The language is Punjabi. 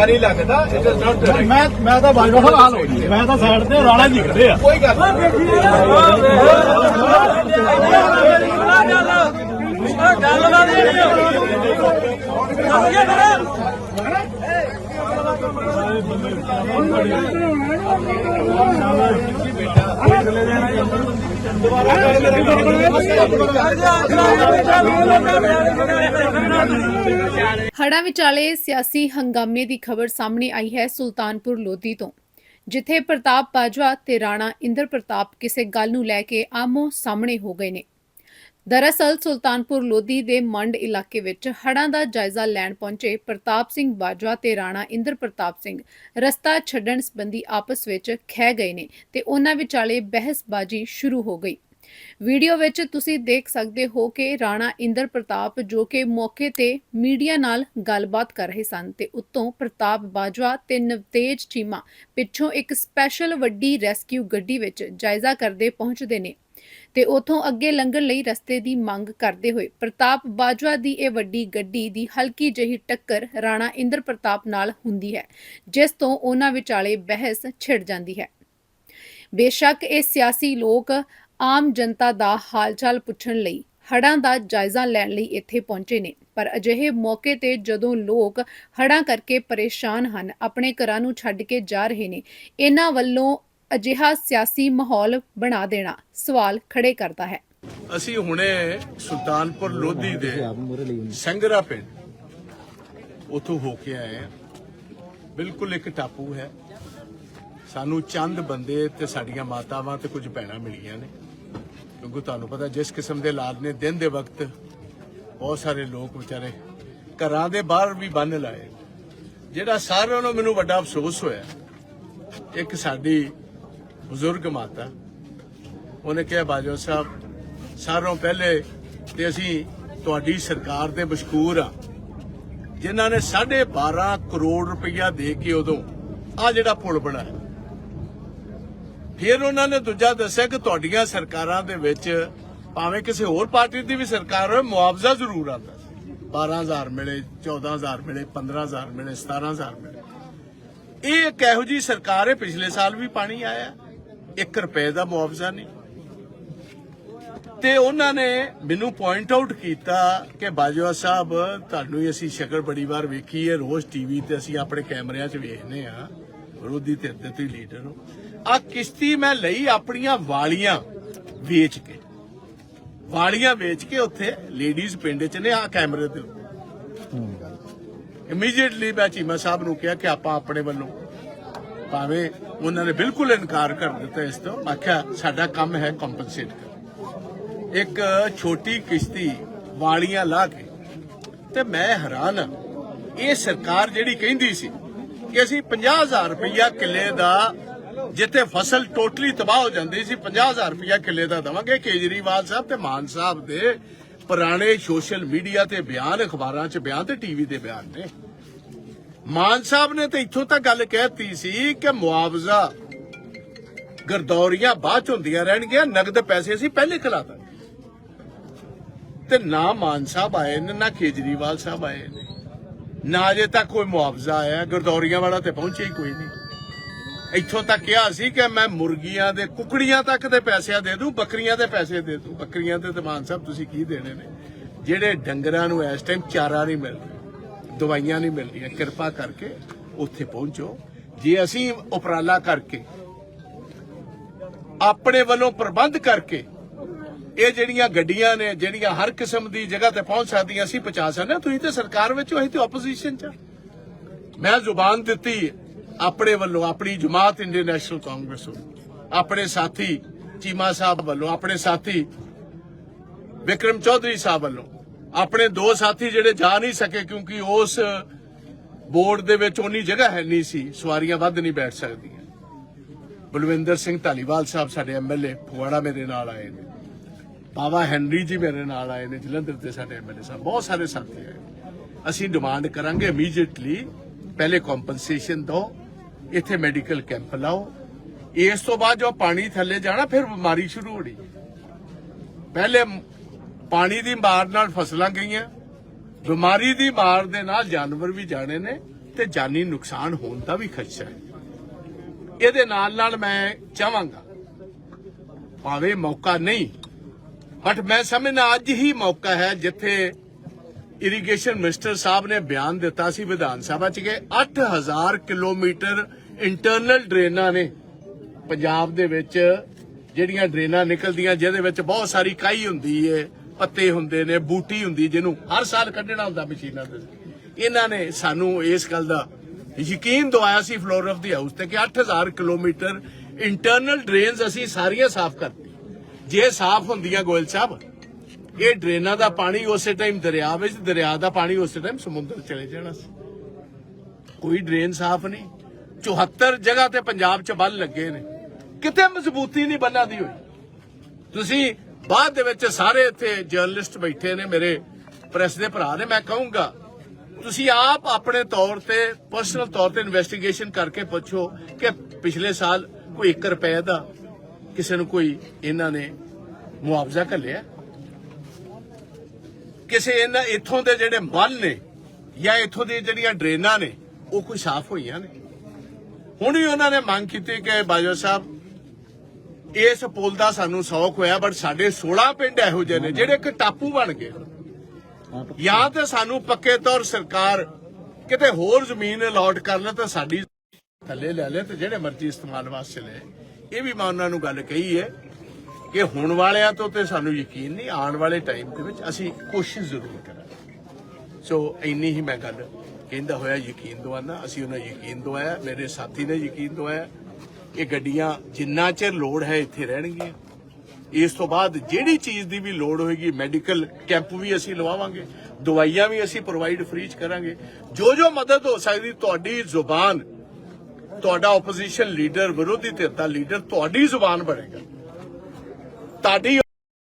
ਨਹੀਂ ਲੱਗਦਾ ਇਟ ਇਜ਼ ਨਾਟ ਮੈਂ ਮੈਂ ਤਾਂ ਬਾਜਵਾ ਸਾਹਿਬ ਹਾਲ ਹੋ ਜੀ ਮੈਂ ਤਾਂ ਸਾਈਡ ਤੇ ਰਾਣਾ ਜੀ ਖੜੇ ਆ ਕੋਈ ਗੱਲ ਨਹੀਂ ਹੜਾਂ ਵਿਚਾਲੇ ਸਿਆਸੀ ਹੰਗਾਮੇ ਦੀ ਖਬਰ ਸਾਹਮਣੇ ਆਈ ਹੈ ਸੁਲਤਾਨਪੁਰ ਲੋਧੀ ਤੋਂ, ਜਿੱਥੇ ਪ੍ਰਤਾਪ ਬਾਜਵਾ ਤੇ ਰਾਣਾ ਇੰਦਰ ਪ੍ਰਤਾਪ ਕਿਸੇ ਗੱਲ ਨੂੰ ਲੈ ਕੇ ਆਮੋ ਸਾਹਮਣੇ ਹੋ ਗਏ ਨੇ। ਦਰਅਸਲ ਸੁਲਤਾਨਪੁਰ ਲੋਧੀ ਦੇ ਮੰਡ ਇਲਾਕੇ ਵਿੱਚ ਹੜ੍ਹਾਂ ਦਾ ਜਾਇਜ਼ਾ ਲੈਣ ਪਹੁੰਚੇ ਪ੍ਰਤਾਪ ਸਿੰਘ ਬਾਜਵਾ ਤੇ ਰਾਣਾ ਇੰਦਰ ਪ੍ਰਤਾਪ ਸਿੰਘ ਰਸਤਾ ਛੱਡਣ ਸੰਬੰਧੀ ਆਪਸ ਵਿੱਚ ਖਹਿ ਗਏ ਨੇ ਤੇ ਉਹਨਾਂ ਵਿਚਾਲੇ ਬਹਿਸਬਾਜ਼ੀ ਸ਼ੁਰੂ ਹੋ ਗਈ। ਵੀਡੀਓ ਵਿੱਚ ਤੁਸੀਂ ਦੇਖ ਸਕਦੇ ਹੋ ਕਿ ਰਾਣਾ ਇੰਦਰ ਪ੍ਰਤਾਪ ਜੋ ਕਿ ਮੌਕੇ ਤੇ ਮੀਡੀਆ ਨਾਲ ਗੱਲਬਾਤ ਕਰ ਰਹੇ ਸਨ ਤੇ ਉੱਤੋਂ ਪ੍ਰਤਾਪ ਬਾਜਵਾ ਤੇ ਨਵਤੇਜ ਚੀਮਾ ਪਿੱਛੋਂ ਇੱਕ ਸਪੈਸ਼ਲ ਵੱਡੀ ਰੈਸਕਿਊ ਗੱਡੀ ਵਿੱਚ ਜਾਇਜ਼ਾ ਕਰਦੇ ਪਹੁੰਚਦੇ ਨੇ ਤੇ ਉਥੋਂ ਅੱਗੇ ਲੰਘਣ ਲਈ ਰਸਤੇ ਦੀ ਮੰਗ ਕਰਦੇ ਹੋਏ ਪ੍ਰਤਾਪ ਬਾਜਵਾ ਦੀ ਇਹ ਵੱਡੀ ਗੱਡੀ ਦੀ ਹਲਕੀ ਜਿਹੀ ਟੱਕਰ ਰਾਣਾ ਇੰਦਰ ਪ੍ਰਤਾਪ ਨਾਲ ਹੁੰਦੀ ਹੈ, ਜਿਸ ਤੋਂ ਉਹਨਾਂ ਵਿਚਾਲੇ ਬਹਿਸ ਛਿੜ ਜਾਂਦੀ ਹੈ। ਬੇਸ਼ੱਕ ਇਹ ਸਿਆਸੀ ਲੋਕ ਆਮ ਜਨਤਾ ਦਾ ਹਾਲਚਾਲ ਪੁੱਛਣ ਲਈ ਹੜਾਂ ਦਾ ਜਾਇਜ਼ਾ ਲੈਣ ਲਈ ਇੱਥੇ ਪਹੁੰਚੇ ਨੇ। ਪਰ ਅਜਿਹੇ ਮੌਕੇ ਤੇ ਜਦੋਂ ਲੋਕ ਹੜ੍ਹਾਂ ਕਰਕੇ ਪਰੇਸ਼ਾਨ ਹਨ, ਆਪਣੇ ਘਰਾਂ ਨੂੰ ਛੱਡ ਕੇ ਜਾ ਰਹੇ ਨੇ, ਇਹਨਾਂ ਵੱਲੋਂ ਅਜਿਹਾ ਸਿਆਸੀ ਮਾਹੌਲ ਬਣਾ ਦੇਣਾ ਸਵਾਲ ਖੜੇ ਕਰਦਾ ਹੈ। ਅਸੀਂ ਹੁਣੇ ਸੁਲਤਾਨਪੁਰ ਲੋਧੀ ਦੇ ਸੰਗਰਾ ਪਿੰਡ ਉਥੋਂ ਹੋ ਕੇ ਆਏ ਹਾਂ। ਬਿਲਕੁਲ ਇੱਕ ਟਾਪੂ ਹੈ। ਸਾਨੂੰ ਚੰਦ ਬੰਦੇ ਤੇ ਸਾਡੀਆਂ ਮਾਤਾਵਾਂ ਤੇ ਕੁਝ ਭੈਣਾਂ ਮਿਲੀਆਂ ਨੇ। ਕਿਉਂਕਿ ਤੁਹਾਨੂੰ ਪਤਾ ਜਿਸ ਕਿਸਮ ਦੇ ਹਾਲਾਤ ਨੇ ਦਿਨ ਦੇ ਵਕਤ ਬਹੁਤ ਸਾਰੇ ਲੋਕ ਵਿਚਾਰੇ ਘਰਾਂ ਦੇ ਬਾਹਰ ਵੀ ਬੰਨ ਲਾਏ। ਜਿਹੜਾ ਸਾਰਿਆਂ ਨੂੰ ਮੈਨੂੰ ਵੱਡਾ ਅਫਸੋਸ ਹੋਇਆ, ਇੱਕ ਸਾਡੀ ਬਜ਼ੁਰਗ ਮਾਤਾ, ਉਹਨੇ ਕਿਹਾ, ਬਾਜਵਾ ਸਾਹਿਬ ਸਾਰਿਆਂ ਪਹਿਲੇ ਤੇ ਅਸੀਂ ਤੁਹਾਡੀ ਸਰਕਾਰ ਦੇ ਮਸ਼ਕੂਰ ਆ, ਜਿਨ੍ਹਾਂ ਨੇ 12.5 ਕਰੋੜ ਰੁਪਈਆ ਦੇ ਕੇ ਉਦੋਂ ਆ ਜਿਹੜਾ ਪੁਲ ਬਣਾਇਆ। ਫਿਰ ਉਹਨਾਂ ਨੇ ਦੂਜਾ ਦੱਸਿਆ ਕਿ ਤੁਹਾਡੀਆਂ ਸਰਕਾਰਾਂ ਦੇ ਵਿੱਚ ਭਾਵੇਂ ਕਿਸੇ ਹੋਰ ਪਾਰਟੀ ਦੀ ਵੀ ਸਰਕਾਰ ਹੋਵੇ, ਮੁਆਵਜ਼ਾ ਜ਼ਰੂਰ ਆਉਂਦਾ 12000 ਮਿਲੇ 14000 ਮਿਲੇ 15000 ਮਿਲੇ 17000 ਮਿਲੇ। ਇਹ ਇੱਕ ਇਹੋ ਜੀ ਸਰਕਾਰ ਹੈ, ਪਿਛਲੇ ਸਾਲ ਵੀ ਪਾਣੀ ਆਇਆ। 1 ਰੁਪਏ ਦਾ ਮੁਆਵਜ਼ਾ ਨਹੀਂ। ਤੇ ਉਹਨਾਂ ਨੇ ਮੈਨੂੰ ਪੁਆਇੰਟ ਆਊਟ ਕੀਤਾ ਕਿ ਬਾਜਵਾ ਸਾਹਿਬ, ਤੁਹਾਨੂੰ ਹੀ ਅਸੀਂ ਸ਼ਕਲ ਬੜੀ ਵਾਰ ਵੇਖੀ ਹੈ। ਰੋਜ਼ ਟੀਵੀ ਤੇ ਅਸੀਂ ਆਪਣੇ ਕੈਮਰਿਆਂ 'ਚ ਵੇਖਦੇ ਆ ਵਿਰੋਧੀ ਧਿਰ ਦੇ ਤੁਸੀਂ ਲੀਡਰ ਹੋ। ਆ ਕਿਸ਼ਤੀ ਮੈਂ ਲਈ ਆਪਣੀਆਂ ਵਾਲੀਆਂ ਵੇਚ ਕੇ। ਵਾਲੀਆਂ ਵੇਚ ਕੇ ਉੱਥੇ ਲੇਡੀਜ਼ ਪਿੰਡ 'ਚ ਨੇ, ਆ ਕੈਮਰੇ ਤੇ। ਇਮੀਡੀਏਟਲੀ ਮੈਂ ਚੀਮਾ ਸਾਹਿਬ ਨੂੰ ਕਿਹਾ ਕਿ ਆਪਾਂ ਆਪਣੇ ਵੱਲੋਂ ਭਾਵੇਂ ਉਹਨਾਂ ਨੇ ਬਿਲਕੁਲ ਇਨਕਾਰ ਕਰ ਦਿੱਤਾ ਇਸ ਤੋਂ ਆਖਿਆ ਸਾਡਾ ਕੰਮ ਹੈ ਕੰਪਨਸੇਟ ਕਰ ਇੱਕ ਛੋਟੀ ਕਿਸ਼ਤੀ ਵਾਲੀਆਂ ਲਾ ਕੇ ਤੇ ਮੈਂ ਹੈਰਾਨ ਹਾਂ ਇਹ ਸਰਕਾਰ ਜਿਹੜੀ ਕਹਿੰਦੀ ਸੀ ਕਿ ਅਸੀਂ 50000 ਰੁਪਇਆ ਕਿੱਲੇ ਦਾ ਜਿੱਥੇ ਫਸਲ ਟੋਟਲੀ ਤਬਾਹ ਹੋ ਜਾਂਦੀ ਸੀ 50000 ਰੁਪਇਆ ਕਿੱਲੇ ਦਾ ਦਵਾਂਗੇ। ਕੇਜਰੀਵਾਲ ਸਾਹਿਬ ਤੇ ਮਾਨ ਸਾਹਿਬ ਦੇ ਪੁਰਾਣੇ ਸੋਸ਼ਲ ਮੀਡੀਆ ਤੇ ਬਿਆਨ, ਅਖਬਾਰਾਂ 'ਚ ਬਿਆਨ ਤੇ ਟੀਵੀ ਦੇ ਬਿਆਨ ਨੇ। ਮਾਨ ਸਾਹਿਬ ਨੇ ਤੇ ਇੱਥੋਂ ਤੱਕ ਗੱਲ ਕਹਿਤੀ ਸੀ ਕਿ ਮੁਆਵਜ਼ਾ ਗਰਦੌਰੀਆਂ ਬਾਅਦ ਚ ਹੁੰਦੀਆਂ ਰਹਿਣਗੀਆਂ, ਨਗਦ ਪੈਸੇ ਅਸੀਂ ਪਹਿਲੇ ਖਿਲਾ ਦਾਂਗੇ। ਤੇ ਨਾ ਮਾਨ ਸਾਹਿਬ ਆਏ ਨੇ, ਨਾ ਕੇਜਰੀਵਾਲ ਸਾਹਿਬ ਆਏ ਨੇ। ਨਾ ਅਜੇ ਤੱਕ ਕੋਈ ਮੁਆਵਜ਼ਾ ਆਇਆ, ਗਰਦੌਰੀਆਂ ਵਾਲਾ ਤੇ ਪਹੁੰਚਿਆ ਹੀ ਕੋਈ ਨਹੀਂ। ਇੱਥੋਂ ਤੱਕ ਕਿਹਾ ਸੀ ਕਿ ਮੈਂ ਮੁਰਗੀਆਂ ਦੇ, ਕੁਕੜੀਆਂ ਤੱਕ ਦੇ ਪੈਸੇ ਦੇ ਦੂੰ, ਬੱਕਰੀਆਂ ਦੇ ਪੈਸੇ ਦੇ ਦੂੰ। ਬੱਕਰੀਆਂ ਤੇ ਮਾਨ ਸਾਹਿਬ, ਤੁਸੀਂ ਕੀ ਦੇਣੇ ਨੇ? ਜਿਹੜੇ ਡੰਗਰਾਂ ਨੂੰ ਇਸ ਟਾਈਮ ਚਾਰਾ ਨਹੀਂ ਮਿਲਦਾ, ਦਵਾਈਆਂ ਨਹੀਂ ਮਿਲਦੀਆਂ, ਕਿਰਪਾ ਕਰਕੇ ਉੱਥੇ ਪਹੁੰਚੋ। ਜੇ ਅਸੀਂ ਉਪਰਾਲਾ ਕਰਕੇ, ਆਪਣੇ ਵੱਲੋਂ ਪ੍ਰਬੰਧ ਕਰਕੇ, ਇਹ ਜਿਹੜੀਆਂ ਗੱਡੀਆਂ ਨੇ, ਜਿਹੜੀਆਂ ਹਰ ਕਿਸਮ ਦੀ ਜਗ੍ਹਾ ਤੇ ਪਹੁੰਚ ਸਕਦੀਆਂ, ਅਸੀਂ ਪਹੁੰਚਾ ਸਕਦੇ ਹਾਂ। ਤੁਸੀਂ ਤੇ ਸਰਕਾਰ ਵਿੱਚ ਅਸੀਂ ਤੇ ਆਪੋਜੀਸ਼ਨ ਚ ਮੈਂ ਜ਼ੁਬਾਨ ਦਿੱਤੀ ਹੈ ਆਪਣੇ ਵੱਲੋਂ ਆਪਣੀ ਜਮਾਤ ਇੰਡੀਅਨ ਨੈਸ਼ਨਲ ਕਾਂਗਰਸ ਆਪਣੇ ਸਾਥੀ ਚੀਮਾ ਸਾਹਿਬ ਵੱਲੋਂ, ਆਪਣੇ ਸਾਥੀ ਵਿਕਰਮ ਚੌਧਰੀ ਸਾਹਿਬ ਵੱਲੋਂ, ਆਪਣੇ ਦੋ ਸਾਥੀ ਜਿਹੜੇ ਜਾ ਨਹੀਂ ਸਕੇ ਕਿਉਂਕਿ ਉਸ ਬੋਰਡ ਦੇ ਵਿੱਚ ਉਨੀ ਜਗ੍ਹਾ ਹੈ ਨਹੀਂ ਸੀ, ਸਵਾਰੀਆਂ ਵੱਧ ਨਹੀਂ ਬੈਠ ਸਕਦੀਆਂ। ਬਲਵਿੰਦਰ ਸਿੰਘ ਧਾਲੀਵਾਲ ਸਾਹਿਬ ਸਾਡੇ ਐਮਐਲਏ ਫਗਵਾੜਾ ਮੇਰੇ ਨਾਲ ਆਏ ਨੇ। ਬਾਬਾ ਹੈਨਰੀ ਜੀ ਮੇਰੇ ਨਾਲ ਆਏ ਨੇ, ਜਲੰਧਰ ਦੇ ਸਾਡੇ ਐਮਐਲਏ ਸਾਹਿਬ, ਬਹੁਤ ਸਾਰੇ ਸਾਥੀ ਆਏ ਅਸੀਂ ਡਿਮਾਂਡ ਕਰਾਂਗੇ ਇਮੀਡੀਏਟਲੀ ਪਹਿਲੇ ਕੰਪਨਸੇਸ਼ਨ ਦਿਓ ਇੱਥੇ ਮੈਡੀਕਲ ਕੈਂਪ ਲਾਓ। ਇਸ ਤੋਂ ਬਾਅਦ ਜੋ ਪਾਣੀ ਥੱਲੇ ਜਾਣਾ, ਫਿਰ ਬਿਮਾਰੀ ਸ਼ੁਰੂ ਹੋਣੀ। ਪਹਿਲੇ ਪਾਣੀ ਦੀ ਮਾਰ ਨਾਲ ਫਸਲਾਂ ਗਈਆਂ। ਬਿਮਾਰੀ ਦੀ ਮਾਰ ਦੇ ਨਾਲ ਜਾਨਵਰ ਵੀ ਜਾਣੇ ਨੇ ਤੇ ਜਾਨੀ ਨੁਕਸਾਨ ਹੋਣ ਦਾ ਵੀ ਖਦਸ਼ਾ ਹੈ। ਇਹਦੇ ਨਾਲ ਨਾਲ ਮੈਂ ਚਾਹਾਂਗਾ, ਭਾਵੇਂ ਮੌਕਾ ਨਹੀਂ ਬਟ ਮੈਂ ਸਮਝਣਾ ਅੱਜ ਹੀ ਮੌਕਾ ਹੈ ਜਿੱਥੇ ਇਰੀਗੇਸ਼ਨ ਮਿਨਿਸਟਰ ਸਾਹਿਬ ਨੇ ਬਿਆਨ ਦਿੱਤਾ ਸੀ ਵਿਧਾਨ ਸਭਾ 'ਚ ਕਿ 8000 ਕਿਲੋਮੀਟਰ ਇੰਟਰਨਲ ਡਰੇਨਾਂ ਨੇ ਪੰਜਾਬ ਦੇ ਵਿੱਚ, ਜਿਹੜੀਆਂ ਡਰੇਨਾਂ ਨਿਕਲਦੀਆਂ, ਜਿਹਦੇ ਵਿੱਚ ਬਹੁਤ ਸਾਰੀ ਕਾਈ ਹੁੰਦੀ ਏ, ਪੱਤੇ ਹੁੰਦੇ ਨੇ, ਬੂਟੀ ਹੁੰਦੀ ਜਿਹਨੂੰ ਹਰ ਸਾਲ ਕੱਢਣਾ ਹੁੰਦਾ ਮਸ਼ੀਨਾਂ ਤੇ ਇਹਨਾਂ ਨੇ ਸਾਨੂੰ ਇਸ ਗੱਲ ਦਾ ਯਕੀਨ ਦਵਾਇਆ ਸੀ ਫਲੋਰ ਆਫ ਦੀ ਹਾਊਸ ਤੇ ਕਿ 8000 ਕਿਲੋਮੀਟਰ ਇੰਟਰਨਲ ਡਰੇਨਸ ਅਸੀਂ ਸਾਰੀਆਂ ਸਾਫ਼ ਕਰਤੀ ਜੇ ਸਾਫ਼ ਹੁੰਦੀਆਂ ਗੋਇਲ ਸਾਹਿਬ ਇਹ ਡਰੇਨਾਂ ਦਾ ਪਾਣੀ ਉਸੇ ਟਾਈਮ ਦਰਿਆ ਵਿੱਚ, ਦਰਿਆ ਦਾ ਪਾਣੀ ਉਸੇ ਟਾਈਮ ਸਮੁੰਦਰ ਚਲੇ ਜਾਣਾ ਸੀ। ਕੋਈ ਡਰੇਨ ਸਾਫ਼ ਨਹੀਂ। 74 ਜਗ੍ਹਾ ਤੇ ਪੰਜਾਬ 'ਚ ਬੰਨ ਲੱਗੇ ਨੇ। ਕਿਤੇ ਮਜ਼ਬੂਤੀ ਨਹੀਂ ਬੰਨਾਂ ਦੀ ਹੋਈ। ਤੁਸੀਂ ਬਾਅਦ ਦੇ ਵਿੱਚ ਸਾਰੇ ਇੱਥੇ ਜਰਨਲਿਸਟ ਬੈਠੇ ਨੇ, ਮੇਰੇ ਪ੍ਰੈਸ ਦੇ ਭਰਾ ਨੇ, ਮੈਂ ਕਹੂੰਗਾ, ਤੁਸੀਂ ਆਪ ਆਪਣੇ ਤੌਰ ਤੇ ਪਰਸਨਲ ਤੌਰ ਤੇ ਇਨਵੈਸਟੀਗੇਸ਼ਨ ਕਰਕੇ ਪੁੱਛੋ ਕਿ ਪਿਛਲੇ ਸਾਲ ਕੋਈ 1 ਰੁਪਏ ਦਾ ਕਿਸੇ ਨੂੰ ਕੋਈ ਇਹਨਾਂ ਨੇ ਮੁਆਵਜ਼ਾ ਘੱਲਿਆ? ਕਿਸੇ ਇਹਨਾਂ ਇੱਥੋਂ ਦੇ ਜਿਹੜੇ ਬੰਨ ਨੇ ਜਾਂ ਇੱਥੋਂ ਦੀਆਂ ਜਿਹੜੀਆਂ ਡਰੇਨਾਂ ਨੇ, ਉਹ ਕੋਈ ਸਾਫ਼ ਹੋਈਆਂ ਨੇ। ਹੁਣ ਵੀ ਉਹਨਾਂ ਨੇ ਮੰਗ ਕੀਤੀ ਕਿ ਬਾਜਵਾ ਸਾਹਿਬ, ਇਸ ਪੁਲ ਦਾ ਸਾਨੂੰ ਸੌਖ ਹੋਇਆ ਬਟ ਸਾਡੇ 16 ਪਿੰਡ ਇਹੋ ਜਿਹੇ ਨੇ ਜਿਹੜੇ ਇੱਕ ਟਾਪੂ ਬਣ ਗਏ। ਜਾਂ ਤੇ ਸਾਨੂੰ ਪੱਕੇ ਤੌਰ ਸਰਕਾਰ ਕਿਤੇ ਹੋਰ ਜ਼ਮੀਨ ਅਲਾਟ ਕਰ ਲੈ ਤਾਂ ਸਾਡੀ ਥੱਲੇ ਲੈ ਲੈ ਤੇ ਜਿਹੜੇ ਮਰਜ਼ੀ ਇਸਤੇਮਾਲ ਵਾਸਤੇ ਲੈ। ਇਹ ਵੀ ਮੈਂ ਉਹਨਾਂ ਨੂੰ ਗੱਲ ਕਹੀ ਹੈ। ਕਿ ਹੁਣ ਵਾਲਿਆਂ ਤੋਂ ਤੇ ਸਾਨੂੰ ਯਕੀਨ ਨਹੀਂ, ਆਉਣ ਵਾਲੇ ਟਾਈਮ ਦੇ ਵਿੱਚ ਅਸੀਂ ਕੋਸ਼ਿਸ਼ ਜ਼ਰੂਰ ਕਰਾਂਗੇ। ਸੋ ਇੰਨੀ ਹੀ ਮੈਂ ਗੱਲ ਕਹਿੰਦਾ ਹੋਇਆ, ਯਕੀਨ ਦਵਾਨਾ ਅਸੀਂ ਉਹਨਾਂ ਯਕੀਨ ਦਵਾਇਆ, ਮੇਰੇ ਸਾਥੀ ਨੇ ਯਕੀਨ ਦਵਾਇਆ। ਇਹ ਗੱਡੀਆਂ ਜਿੰਨਾ ਚਿਰ ਲੋੜ ਹੈ ਇੱਥੇ ਰਹਿਣਗੀਆਂ। ਇਸ ਤੋਂ ਬਾਅਦ ਜਿਹੜੀ ਚੀਜ਼ ਦੀ ਵੀ ਲੋੜ ਹੋਏਗੀ ਮੈਡੀਕਲ ਕੈਂਪ ਵੀ ਅਸੀਂ ਲਵਾਵਾਂਗੇ, ਦਵਾਈਆਂ ਵੀ ਅਸੀਂ ਪ੍ਰੋਵਾਈਡ ਫ੍ਰੀ ਚ ਕਰਾਂਗੇ। ਜੋ ਜੋ ਮਦਦ ਹੋ ਸਕਦੀ, ਤੁਹਾਡੀ ਜ਼ੁਬਾਨ, ਤੁਹਾਡਾ ਆਪੋਜੀਸ਼ਨ ਲੀਡਰ ਵਿਰੋਧੀ ਧਿਰ ਦਾ ਲੀਡਰ ਤੁਹਾਡੀ ਜ਼ੁਬਾਨ ਬਣੇਗਾ। ਤੁਹਾਡੀ